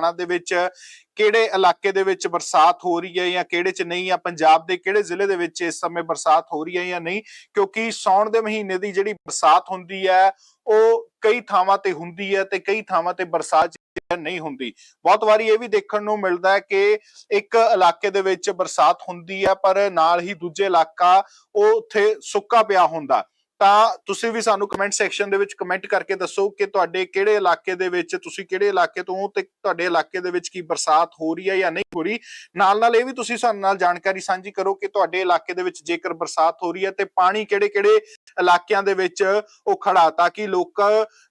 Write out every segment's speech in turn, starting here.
ਲੁਧਿਆਣਾ ਦੇ ਵਿੱਚ ਕਿਹੜੇ ਇਲਾਕੇ ਦੇ ਵਿੱਚ ਬਰਸਾਤ ਹੋ ਰਹੀ ਹੈ ਜਾਂ ਕਿਹੜੇ ਚ ਨਹੀਂ ਆ, ਪੰਜਾਬ ਦੇ ਕਿਹੜੇ ਜ਼ਿਲ੍ਹੇ ਦੇ ਵਿੱਚ ਇਸ ਸਮੇਂ ਬਰਸਾਤ ਹੋ ਰਹੀ ਹੈ ਜਾਂ ਨਹੀਂ, ਕਿਉਂਕਿ ਸੌਣ ਦੇ ਮਹੀਨੇ ਦੀ ਜਿਹੜੀ ਬਰਸਾਤ ਹੁੰਦੀ ਹੈ, ਉਹ ਕਈ ਥਾਵਾਂ ਤੇ ਹੁੰਦੀ ਹੈ ਤੇ ਕਈ ਥਾਵਾਂ ਤੇ ਬਰਸਾਤ ਨਹੀਂ ਹੁੰਦੀ। ਬਹੁਤ ਵਾਰੀ ਇਹ ਵੀ ਦੇਖਣ ਨੂੰ ਮਿਲਦਾ ਹੈ ਕਿ ਇੱਕ ਇਲਾਕੇ ਦੇ ਵਿੱਚ ਬਰਸਾਤ ਹੁੰਦੀ ਹੈ, ਪਰ ਨਾਲ ਹੀ ਦੂਜੇ ਇਲਾਕਾ ਉਹ ਉੱਥੇ ਸੁੱਕਾ ਪਿਆ ਹੁੰਦਾ। ਤਾਂ ਤੁਸੀਂ ਵੀ ਸਾਨੂੰ ਕਮੈਂਟ ਸੈਕਸ਼ਨ ਦੇ ਵਿੱਚ ਕਮੈਂਟ ਕਰਕੇ ਦੱਸੋ ਕਿ ਤੁਹਾਡੇ ਕਿਹੜੇ ਇਲਾਕੇ ਦੇ ਵਿੱਚ, ਤੁਸੀਂ ਕਿਹੜੇ ਇਲਾਕੇ ਤੋਂ ਤੇ ਤੁਹਾਡੇ ਇਲਾਕੇ ਦੇ ਵਿੱਚ ਕੀ ਬਰਸਾਤ ਹੋ ਰਹੀ ਹੈ ਜਾਂ ਨਹੀਂ ਹੋ ਰਹੀ। ਨਾਲ ਨਾਲ ਇਹ ਵੀ ਤੁਸੀਂ ਸਾਡੇ ਨਾਲ ਜਾਣਕਾਰੀ ਸਾਂਝੀ ਕਰੋ ਕਿ ਤੁਹਾਡੇ ਇਲਾਕੇ ਦੇ ਵਿੱਚ ਜੇਕਰ ਬਰਸਾਤ ਹੋ ਰਹੀ ਹੈ ਤੇ ਪਾਣੀ ਕਿਹੜੇ-ਕਿਹੜੇ ਇਲਾਕਿਆਂ ਦੇ ਵਿੱਚ ਉਹ ਖੜਾ ਤਾਂ ਕਿ ਲੋਕ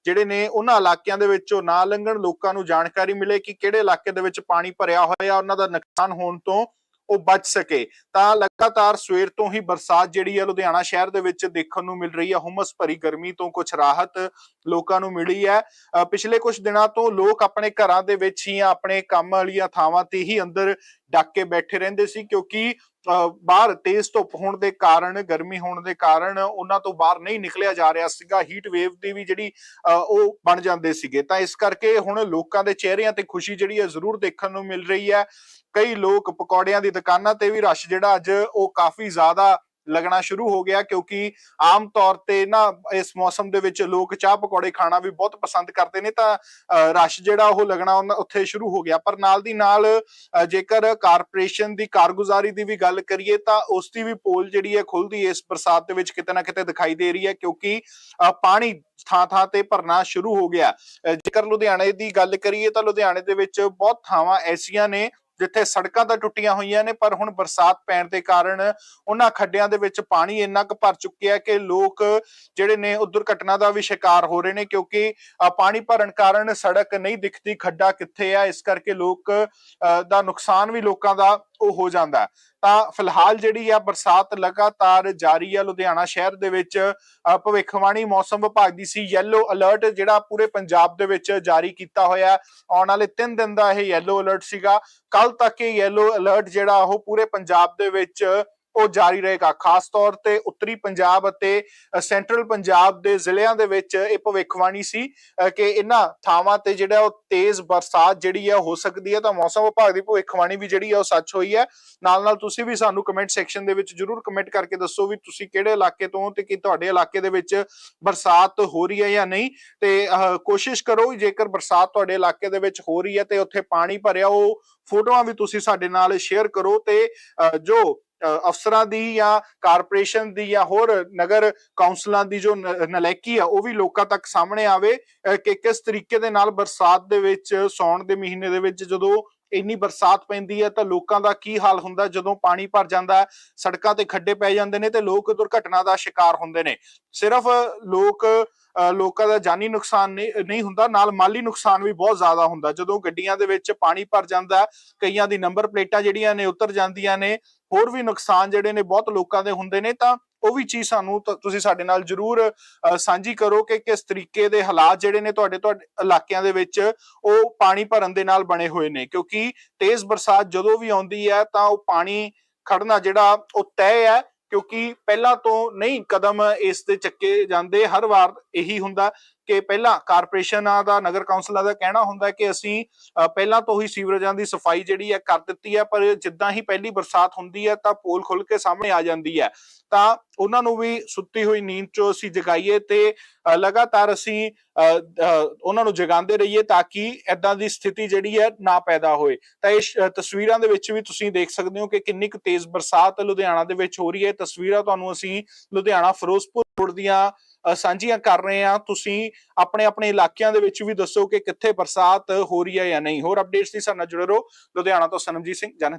ਜਿਹੜੇ ਨੇ ਉਹਨਾਂ ਇਲਾਕਿਆਂ ਦੇ ਵਿੱਚੋਂ ਨਾ ਲੰਘਣ, ਲੋਕਾਂ ਨੂੰ ਜਾਣਕਾਰੀ ਮਿਲੇ ਕਿ ਕਿਹੜੇ ਇਲਾਕੇ ਦੇ ਵਿੱਚ ਪਾਣੀ ਭਰਿਆ ਹੋਇਆ, ਉਹਨਾਂ ਦਾ ਨੁਕਸਾਨ ਹੋਣ ਤੋਂ ਉਹ ਬਚ ਸਕੇ। ਤਾਂ ਲਗਾਤਾਰ ਸਵੇਰ ਤੋਂ ਹੀ ਬਰਸਾਤ ਜਿਹੜੀ ਹੈ ਲੁਧਿਆਣਾ ਸ਼ਹਿਰ ਦੇ ਵਿੱਚ ਦੇਖਣ ਨੂੰ ਮਿਲ ਰਹੀ ਹੈ ਹੁਮਸ ਭਰੀ ਗਰਮੀ ਤੋਂ ਕੁਝ ਰਾਹਤ ਲੋਕਾਂ ਨੂੰ ਮਿਲੀ ਹੈ। ਅ, ਪਿਛਲੇ ਕੁਝ ਦਿਨਾਂ ਤੋਂ ਲੋਕ ਆਪਣੇ ਘਰਾਂ ਦੇ ਵਿੱਚ ਹੀ ਜਾਂ ਆਪਣੇ ਕੰਮ ਵਾਲੀਆਂ ਥਾਵਾਂ ਤੇ ਹੀ ਅੰਦਰ ਡੱਕ ਕੇ ਬੈਠੇ ਰਹਿੰਦੇ ਸੀ ਕਿਉਂਕਿ ਬਾਹਰ ਤੇਜ਼ ਧੁੱਪ ਹੋਣ ਦੇ ਕਾਰਨ ਗਰਮੀ ਹੋਣ ਦੇ ਕਾਰਨ ਉਹਨਾਂ ਤੋਂ ਬਾਹਰ ਨਹੀਂ ਨਿਕਲਿਆ ਜਾ ਰਿਹਾ ਸੀਗਾ। ਹੀਟ ਵੇਵ ਦੀ ਵੀ ਜਿਹੜੀ ਅ, ਉਹ ਬਣ ਜਾਂਦੇ ਸੀਗੇ। ਤਾਂ ਇਸ ਕਰਕੇ ਹੁਣ ਲੋਕਾਂ ਦੇ ਚਿਹਰਿਆਂ ਤੇ ਖੁਸ਼ੀ ਜਿਹੜੀ ਹੈ ਜ਼ਰੂਰ ਦੇਖਣ ਨੂੰ ਮਿਲ ਰਹੀ ਹੈ। ਕਈ ਲੋਕ ਪਕੌੜਿਆਂ ਦੀ ਦੁਕਾਨਾਂ ਤੇ ਵੀ ਰਸ਼ ਜਿਹੜਾ ਅੱਜ ਉਹ ਕਾਫੀ ਜ਼ਿਆਦਾ ਲੱਗਣਾ ਸ਼ੁਰੂ ਹੋ ਗਿਆ ਕਿਉਂਕਿ ਆਮ ਤੌਰ ਤੇ ਨਾ ਇਸ ਮੌਸਮ ਦੇ ਵਿੱਚ ਲੋਕ ਚਾਹ ਪਕੌੜੇ ਖਾਣਾ ਵੀ ਬਹੁਤ ਪਸੰਦ ਕਰਦੇ ਨੇ ਤਾਂ ਅ, ਰਸ਼ ਜਿਹੜਾ ਉਹ ਲੱਗਣਾ ਉੱਥੇ ਸ਼ੁਰੂ ਹੋ ਗਿਆ। ਪਰ ਨਾਲ ਦੀ ਨਾਲ ਜੇਕਰ ਕਾਰਪੋਰੇਸ਼ਨ ਦੀ ਕਾਰਗੁਜ਼ਾਰੀ ਦੀ ਵੀ ਗੱਲ ਕਰੀਏ ਤਾਂ ਉਸ ਦੀ ਵੀ ਪੋਲ ਜਿਹੜੀ ਹੈ ਖੁੱਲਦੀ ਇਸ ਬਰਸਾਤ ਦੇ ਵਿੱਚ ਕਿਤੇ ਨਾ ਕਿਤੇ ਦਿਖਾਈ ਦੇ ਰਹੀ ਹੈ ਕਿਉਂਕਿ ਅ, ਪਾਣੀ ਥਾਂ ਥਾਂ ਤੇ ਭਰਨਾ ਸ਼ੁਰੂ ਹੋ ਗਿਆ। ਜੇਕਰ ਲੁਧਿਆਣੇ ਦੀ ਗੱਲ ਕਰੀਏ ਤਾਂ ਲੁਧਿਆਣੇ ਦੇ ਵਿੱਚ ਬਹੁਤ ਥਾਵਾਂ ਐਸੀਆਂ ਨੇ ਜਿੱਥੇ ਸੜਕਾਂ ਤਾਂ ਟੁੱਟੀਆਂ ਹੋਈਆਂ ਨੇ ਪਰ ਹੁਣ ਬਰਸਾਤ ਪੈਣ ਦੇ ਕਾਰਨ ਉਹਨਾਂ ਖੱਡਿਆਂ ਦੇ ਵਿੱਚ ਪਾਣੀ ਇੰਨਾ ਕੁ ਭਰ ਚੁੱਕਿਆ ਕਿ ਲੋਕ ਜਿਹੜੇ ਨੇ ਉਹ ਦੁਰਘਟਨਾ ਦਾ ਵੀ ਸ਼ਿਕਾਰ ਹੋ ਰਹੇ ਨੇ ਕਿਉਂਕਿ ਅ, ਪਾਣੀ ਭਰਨ ਕਾਰਨ ਸੜਕ ਨਹੀਂ ਦਿਖਦੀ ਖੱਡਾ ਕਿੱਥੇ ਆ ਇਸ ਕਰਕੇ ਲੋਕ ਅ, ਦਾ ਨੁਕਸਾਨ ਵੀ ਲੋਕਾਂ ਦਾ ਉਹ ਹੋ ਜਾਂਦਾ। ਤਾਂ ਫਿਲਹਾਲ ਜਿਹੜੀ ਆ ਬਰਸਾਤ ਲਗਾਤਾਰ ਜਾਰੀ ਆ ਲੁਧਿਆਣਾ ਸ਼ਹਿਰ ਦੇ ਵਿੱਚ ਭਵਿੱਖਬਾਣੀ ਮੌਸਮ ਵਿਭਾਗ ਦੀ ਸੀ ਯੈਲੋ ਅਲਰਟ ਜਿਹੜਾ ਪੂਰੇ ਪੰਜਾਬ ਦੇ ਵਿੱਚ ਜਾਰੀ ਕੀਤਾ ਹੋਇਆ। ਆਉਣ ਵਾਲੇ 3 ਦਿਨ ਦਾ ਇਹ ਯੈਲੋ ਅਲਰਟ ਸੀਗਾ। ਕੱਲ ਤੱਕ ਇਹ ਯੈਲੋ ਅਲਰਟ ਜਿਹੜਾ ਉਹ ਪੂਰੇ ਪੰਜਾਬ ਦੇ ਵਿੱਚ ਉਹ ਜਾਰੀ ਰਹੇਗਾ ਖਾਸ ਤੌਰ ਤੇ ਉੱਤਰੀ ਪੰਜਾਬ ਅਤੇ ਸੈਂਟਰਲ ਪੰਜਾਬ ਦੇ ਜ਼ਿਲ੍ਹਿਆਂ ਦੇ ਵਿੱਚ ਇਹ ਭਵਿੱਖਬਾਣੀ ਸੀ ਕਿ ਇਹਨਾਂ ਥਾਵਾਂ ਤੇ ਜਿਹੜਾ ਉਹ ਤੇਜ਼ ਬਰਸਾਤ ਜਿਹੜੀ ਹੈ ਹੋ ਸਕਦੀ ਹੈ ਤਾਂ ਮੌਸਮ ਵਿਭਾਗ ਦੀ ਭਵਿੱਖਬਾਣੀ ਵੀ ਜਿਹੜੀ ਹੈ ਉਹ ਸੱਚ ਹੋਈ ਹੈ ਨਾਲ ਨਾਲ ਤੁਸੀਂ ਵੀ ਸਾਨੂੰ ਕਮੈਂਟ ਸੈਕਸ਼ਨ ਦੇ ਵਿੱਚ ਜਰੂਰ ਕਮੈਂਟ ਕਰਕੇ ਦੱਸੋ ਵੀ ਤੁਸੀਂ ਕਿਹੜੇ ਇਲਾਕੇ ਤੋਂ ਤੇ ਕੀ ਤੁਹਾਡੇ ਇਲਾਕੇ ਦੇ ਵਿੱਚ ਬਰਸਾਤ ਹੋ ਰਹੀ ਹੈ ਜਾਂ ਨਹੀਂ। ਤੇ ਅਹ, ਕੋਸ਼ਿਸ਼ ਕਰੋ ਜੇਕਰ ਬਰਸਾਤ ਤੁਹਾਡੇ ਇਲਾਕੇ ਦੇ ਵਿੱਚ ਹੋ ਰਹੀ ਹੈ ਤੇ ਉੱਥੇ ਪਾਣੀ ਭਰਿਆ ਉਹ ਫੋਟੋਆਂ ਵੀ ਤੁਸੀਂ ਸਾਡੇ ਨਾਲ ਸ਼ੇਅਰ ਕਰੋ ਤੇ ਜੋ ਅਫਸਰਾਂ ਦੀ ਜਾਂ ਕਾਰਪੋਰੇਸ਼ਨ ਦੀ ਜਾਂ ਹੋਰ ਨਗਰ ਕੌਂਸਲਾਂ ਦੀ ਜੋ ਨਲੈਕੀ ਆ ਉਹ ਵੀ ਲੋਕਾਂ ਤੱਕ ਸਾਹਮਣੇ ਆਵੇ ਕਿ ਕਿਸ ਤਰੀਕੇ ਦੇ ਨਾਲ ਬਰਸਾਤ ਦੇ ਵਿੱਚ ਸੌਣ ਦੇ ਮਹੀਨੇ ਦੇ ਵਿੱਚ ਜਦੋਂ ਇੰਨੀ ਬਰਸਾਤ ਪੈਂਦੀ ਹੈ ਤਾਂ ਲੋਕਾਂ ਦਾ ਕੀ ਹਾਲ ਹੁੰਦਾ ਜਦੋਂ ਪਾਣੀ ਭਰ ਜਾਂਦਾ ਸੜਕਾਂ ਤੇ ਖੱਡੇ ਪੈ ਜਾਂਦੇ ਨੇ ਤੇ ਲੋਕ ਦੁਰਘਟਨਾ ਦਾ ਸ਼ਿਕਾਰ ਹੁੰਦੇ ਨੇ। ਸਿਰਫ ਲੋਕ ਅ, ਲੋਕਾਂ ਦਾ ਜਾਨੀ ਨੁਕਸਾਨ ਨਹੀਂ ਹੁੰਦਾ ਨਾਲ ਮਾਲੀ ਨੁਕਸਾਨ ਵੀ ਬਹੁਤ ਜ਼ਿਆਦਾ ਹੁੰਦਾ। ਜਦੋਂ ਗੱਡੀਆਂ ਦੇ ਵਿੱਚ ਪਾਣੀ ਭਰ ਜਾਂਦਾ ਕਈਆਂ ਦੀ ਨੰਬਰ ਪਲੇਟਾਂ ਜਿਹੜੀਆਂ ਨੇ ਉਤਰ ਜਾਂਦੀਆਂ ਨੇ ਹੋਰ ਵੀ ਨੁਕਸਾਨ ਜਿਹੜੇ ਨੇ ਬਹੁਤ ਲੋਕਾਂ ਦੇ ਹੁੰਦੇ ਨੇ, ਤਾਂ ਉਹ ਵੀ ਚੀਜ਼ ਸਾਨੂੰ ਤੁਸੀਂ ਸਾਡੇ ਨਾਲ ਜਰੂਰ ਸਾਂਝੀ ਕਰੋ ਕਿ ਕਿਸ ਤਰੀਕੇ ਦੇ ਹਾਲਾਤ ਜਿਹੜੇ ਨੇ ਤੁਹਾਡੇ ਤੁਹਾਡੇ ਇਲਾਕਿਆਂ ਦੇ ਵਿੱਚ ਉਹ ਪਾਣੀ ਭਰਨ ਦੇ ਨਾਲ ਬਣੇ ਹੋਏ ਨੇ। ਕਿਉਂਕਿ ਤੇਜ਼ ਬਰਸਾਤ ਜਦੋਂ ਵੀ ਆਉਂਦੀ ਹੈ, ਤਾਂ ਉਹ ਪਾਣੀ ਖੜਨਾ ਜਿਹੜਾ ਉਹ ਤੈਅ ਹੈ, ਕਿਉਂਕਿ ਪਹਿਲਾਂ ਤੋਂ ਨਹੀਂ ਕਦਮ ਇਸ ਤੇ ਚੱਕੇ ਜਾਂਦੇ, ਹਰ ਵਾਰ ਇਹੀ ਹੁੰਦਾ। ਕਿ ਪਹਿਲਾਂ ਕਾਰਪੋਰੇਸ਼ਨਾਂ ਦਾ, ਨਗਰ ਕੌਂਸਲਾਂ ਦਾ ਕਹਿਣਾ ਹੁੰਦਾ ਕਿ ਅਸੀਂ ਪਹਿਲਾਂ ਤੋਂ ਹੀ ਸੀਵਰੇਜਾਂ ਦੀ ਸਫ਼ਾਈ ਜਿਹੜੀ ਹੈ ਕਰ ਦਿੱਤੀ ਹੈ, ਪਰ ਜਿੱਦਾਂ ਹੀ ਪਹਿਲੀ ਬਰਸਾਤ ਹੁੰਦੀ ਹੈ ਤਾਂ ਪੋਲ ਖੁੱਲ ਕੇ ਸਾਹਮਣੇ ਆ ਜਾਂਦੀ ਹੈ। ਤਾਂ ਉਹਨਾਂ ਨੂੰ ਵੀ ਸੁੱਤੀ ਹੋਈ ਨੀਂਦ ਚੋਂ ਅਸੀਂ ਜਗਾਈਏ ਤੇ ਲਗਾਤਾਰ ਅਸੀਂ ਉਹਨਾਂ ਨੂੰ ਜਗਾਉਂਦੇ ਰਹੀਏ ਤਾਂ ਕਿ ਐਦਾਂ ਦੀ ਸਥਿਤੀ ਜਿਹੜੀ ਹੈ ਨਾ ਪੈਦਾ ਹੋਏ। ਤਾਂ ਇਸ ਤਸਵੀਰਾਂ ਦੇ ਵਿੱਚ ਵੀ ਤੁਸੀਂ ਦੇਖ ਸਕਦੇ ਹੋ ਕਿ ਕਿੰਨੀ ਕੁ ਤੇਜ਼ ਬਰਸਾਤ ਲੁਧਿਆਣਾ ਦੇ ਵਿੱਚ ਹੋ ਰਹੀ ਹੈ। ਤਸਵੀਰਾਂ ਤੁਹਾਨੂੰ ਅਸੀਂ ਲੁਧਿਆਣਾ, ਫਿਰੋਜ਼ਪੁਰ ਰੋਡ ਦੀਆਂ ਸਾਂਝੀਆਂ ਕਰ ਰਹੇ ਹਾਂ। ਤੁਸੀਂ ਆਪਣੇ ਆਪਣੇ ਇਲਾਕਿਆਂ ਦੇ ਵਿੱਚ ਵੀ ਦੱਸੋ ਕਿ ਕਿੱਥੇ ਬਰਸਾਤ ਹੋ ਰਹੀ ਹੈ ਜਾਂ ਨਹੀਂ। ਹੋਰ ਅਪਡੇਟਸ ਲਈ ਸਾਡੇ ਨਾਲ ਜੁੜੇ ਰਹੋ। ਲੁਧਿਆਣਾ ਤੋਂ ਸਨਮਜੀਤ ਸਿੰਘ, ਜਨ